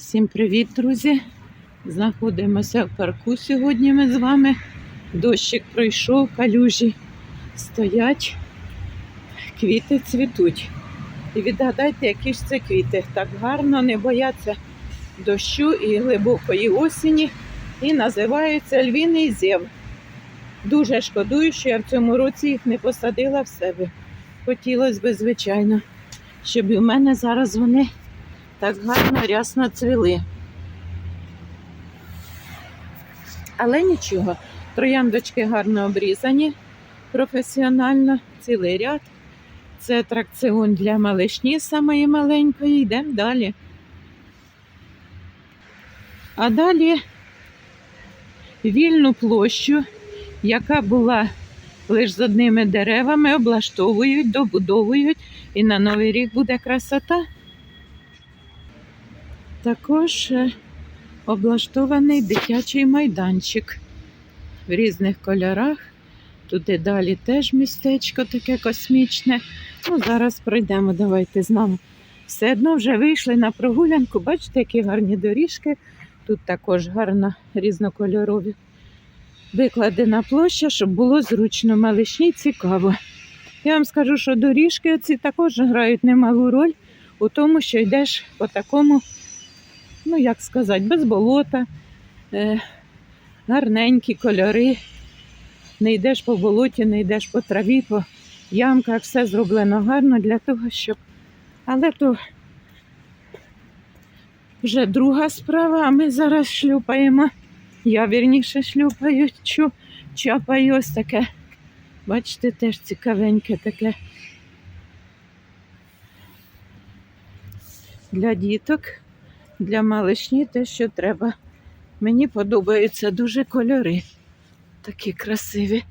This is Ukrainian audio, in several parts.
Всім привіт, друзі! Знаходимося в парку сьогодні ми з вами. Дощик пройшов, калюжі стоять, квіти цвітуть. І відгадайте, які ж це квіти. Так гарно не бояться дощу і глибокої осені. І називаються львіний зєв. Дуже шкодую, що я в цьому році їх не посадила в себе. Хотілося б, звичайно, щоб і в мене зараз вони так гарно рясно цвіли. Але нічого, трояндочки гарно обрізані професіонально, цілий ряд. Це атракціон для малишні самої маленької. Йдемо далі. А далі вільну площу, яка була лише з одними деревами, облаштовують, добудовують, і на Новий рік буде красота. Також е, облаштований дитячий майданчик в різних кольорах. Туди далі теж містечко таке космічне. Ну, зараз пройдемо, давайте з нами. Все одно вже вийшли на прогулянку. Бачите, які гарні доріжки. Тут також гарно різнокольорові. Викладена площа, щоб було зручно, малишні цікаво. Я вам скажу, що доріжки ці також грають немалу роль у тому, що йдеш по такому ну як сказати, без болота, е, гарненькі кольори. Не йдеш по болоті, не йдеш по траві, по ямках, все зроблено гарно для того, щоб. Але то вже друга справа, а ми зараз шлюпаємо. Я вірніше шлюпаю, чу, чапаю ось таке. Бачите, теж цікавеньке таке. Для діток для малишні те, що треба. Мені подобаються дуже кольори. Такі красиві.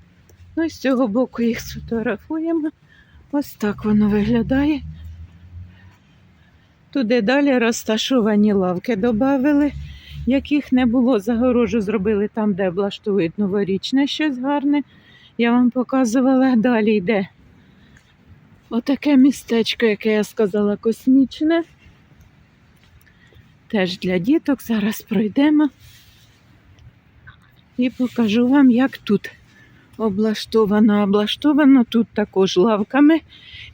Ну і з цього боку їх сфотографуємо. Ось так воно виглядає. Туди далі розташовані лавки додали, яких не було. Загорожу зробили там, де облаштують новорічне щось гарне. Я вам показувала, далі йде отаке містечко, яке я сказала, космічне. Теж для діток. Зараз пройдемо і покажу вам, як тут облаштовано. Облаштовано тут також лавками,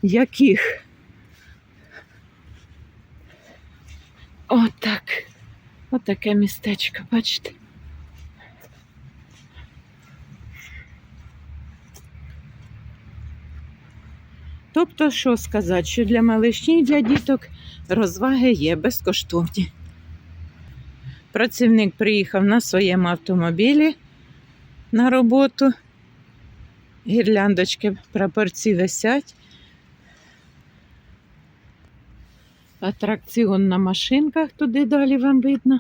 яких отак. Отаке містечко, бачите? Тобто, що сказати, що для малишні для діток розваги є безкоштовні. Працівник приїхав на своєму автомобілі на роботу. Гірляндочки прапорці висять. Атракціон на машинках туди далі вам видно.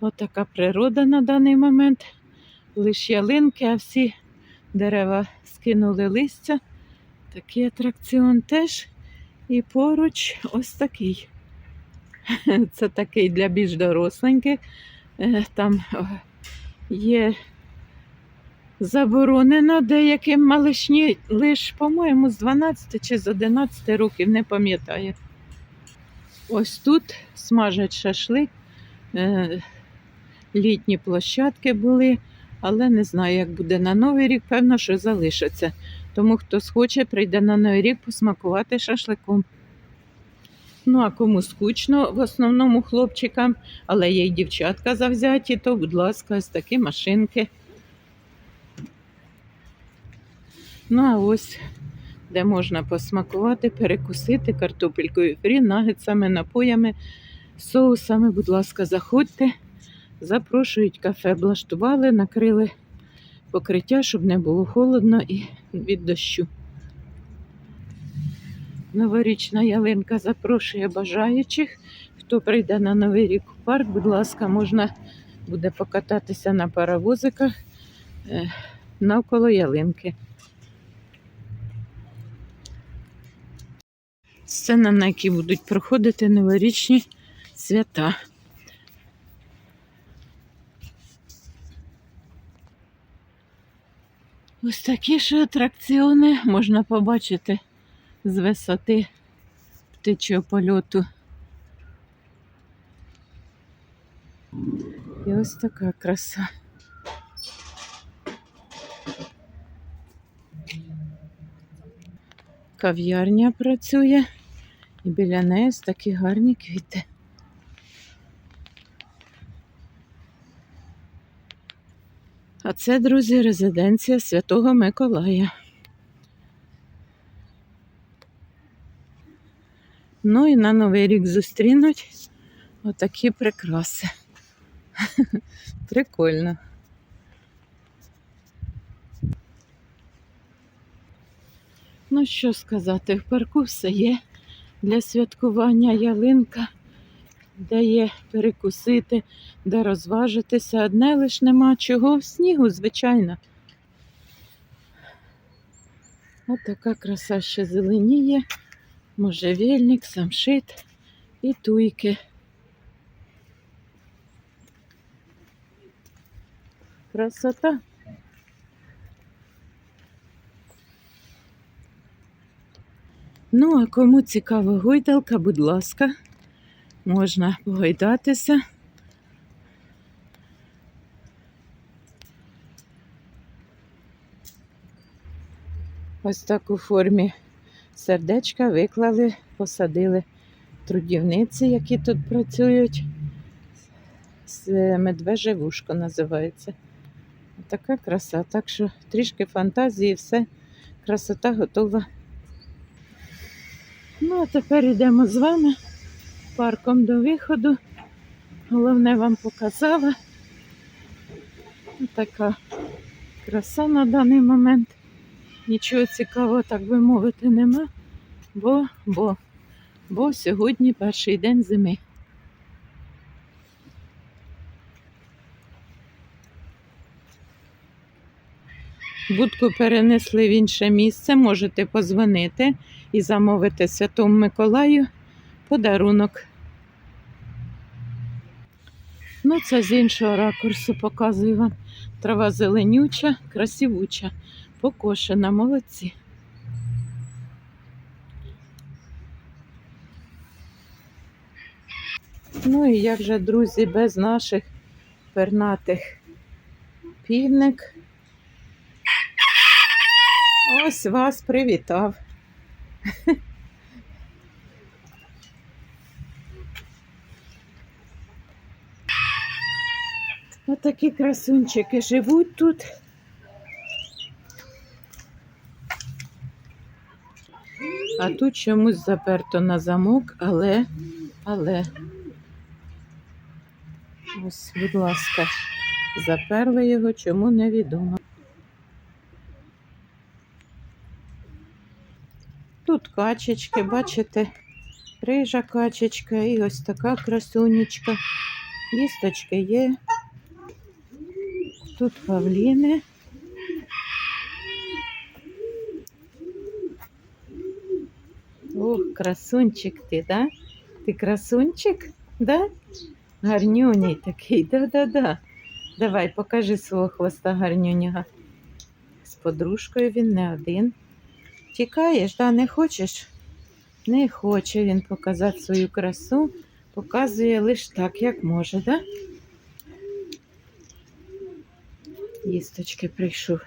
Отака природа на даний момент. Лише ялинки, а всі дерева скинули листя. Такий атракціон теж. І поруч ось такий. Це такий для більш доросленьких. Е, Там є заборонено деяким малишні, лише, по-моєму, з 12 чи з 11 років, не пам'ятаю. Ось тут смажать шашлик, Е, літні площадки були, але не знаю, як буде на Новий рік, певно, що залишиться. Тому хто схоче, прийде на Новий рік посмакувати шашликом. Ну, а кому скучно, в основному хлопчикам, але є й дівчатка завзяті, то, будь ласка, ось такі машинки. Ну, а ось де можна посмакувати, перекусити картопелькою фрі, нагетсами, напоями, соусами. Будь ласка, заходьте, запрошують кафе, облаштували, накрили покриття, щоб не було холодно і від дощу. Новорічна ялинка запрошує бажаючих. Хто прийде на Новий рік у парк, будь ласка, можна буде покататися на паровозиках е, навколо ялинки. Сцена, на якій будуть проходити новорічні свята. Ось такі ж атракціони можна побачити з висоти птичого польоту. І ось така краса. Кав'ярня працює, і біля неї такі гарні квіти. А це, друзі, резиденція Святого Миколая. Ну і на Новий рік зустрінуть отакі прикраси. Прикольно. Ну, що сказати, в парку все є для святкування ялинка, де є перекусити, де розважитися. Одне лиш нема чого, снігу, звичайно. От така краса ще зеленіє, можжевельник, самшит і туйки. Красота. Ну, а кому цікава гойдалка, будь ласка, можна погойдатися. Ось так у формі сердечка виклали, посадили трудівниці, які тут працюють. З медвеже вушко називається. Така краса. Так що трішки фантазії, все, красота готова. Ну, а тепер йдемо з вами парком до виходу. Головне вам показала. Така краса на даний момент. Нічого цікавого, так би мовити, нема. Бо, бо, бо сьогодні перший день зими. Будку перенесли в інше місце, можете позвонити і замовити Святому Миколаю подарунок. Ну, це з іншого ракурсу показую вам. Трава зеленюча, красивуча, покошена, молодці. Ну і як же, друзі, без наших пернатих півник. Ось вас привітав. Отакі красунчики живуть тут. А тут чомусь заперто на замок, але, але. Ось, будь ласка, заперли його, чому невідомо. Тут качечки, бачите, рижа качечка і ось така красунечка. Їсточки є. Тут павліни. Красунчик ти, да? Ти красунчик, да? Гарнюній такий, да-да-да. Давай, покажи свого хвоста гарнюнього. З подружкою він не один. Тікаєш, да, не хочеш? Не хоче він показати свою красу, показує лише так, як може, да? Їсточки прийшов.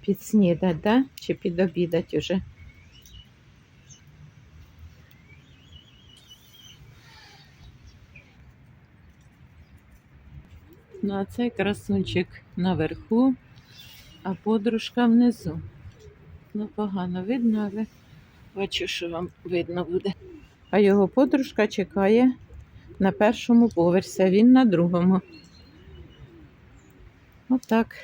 Підснідать, да? Чи підобідать уже? Ну, а цей красунчик наверху, а подружка внизу. Ну, погано видно, але бачу, що вам видно буде. А його подружка чекає на першому поверсі, а він на другому. Отак.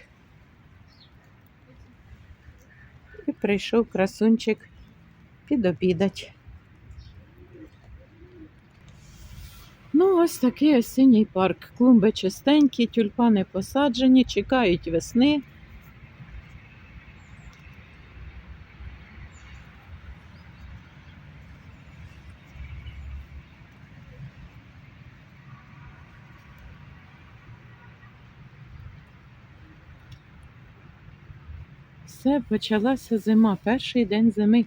І прийшов красунчик підобідать. Ось такий осінній парк. Клумби чистенькі, тюльпани посаджені, чекають весни. Все, почалася зима, перший день зими.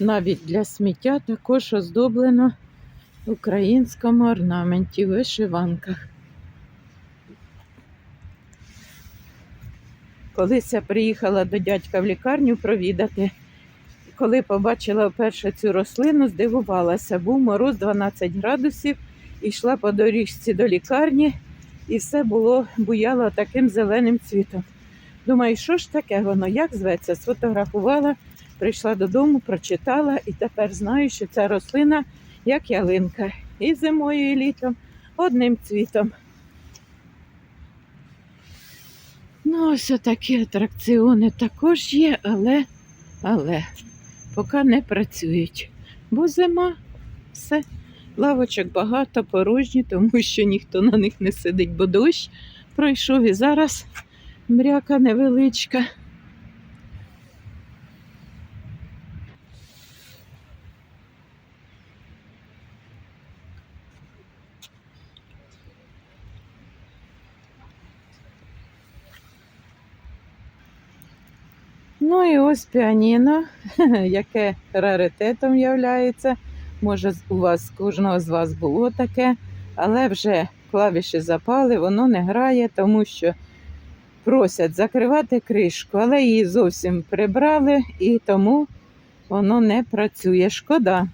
Навіть для сміття також оздоблено українському орнаменті, вишиванках. Колись я приїхала до дядька в лікарню провідати. Коли побачила вперше цю рослину, здивувалася. Був мороз 12 градусів, і йшла по доріжці до лікарні, і все було буяло таким зеленим цвітом. Думаю, що ж таке воно, як зветься? Сфотографувала, прийшла додому, прочитала і тепер знаю, що ця рослина як ялинка. І зимою, і літом одним цвітом. Ну, ось такі атракціони також є, але, але поки не працюють. Бо зима, все. Лавочок багато, порожні, тому що ніхто на них не сидить, бо дощ пройшов і зараз мряка невеличка. Ну і ось піаніно, яке раритетом являється. Може, у вас кожного з вас було таке, але вже клавіші запали, воно не грає, тому що просять закривати кришку, але її зовсім прибрали і тому воно не працює. Шкода.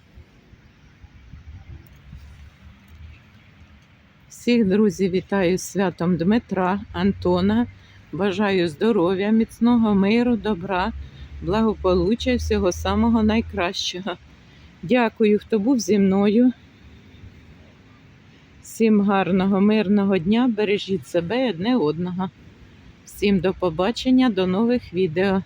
Всіх друзів вітаю святом Дмитра, Антона. Бажаю здоров'я, міцного миру, добра, благополуччя, всього самого найкращого. Дякую, хто був зі мною. Всім гарного, мирного дня. Бережіть себе одне одного. Всім до побачення, до нових відео.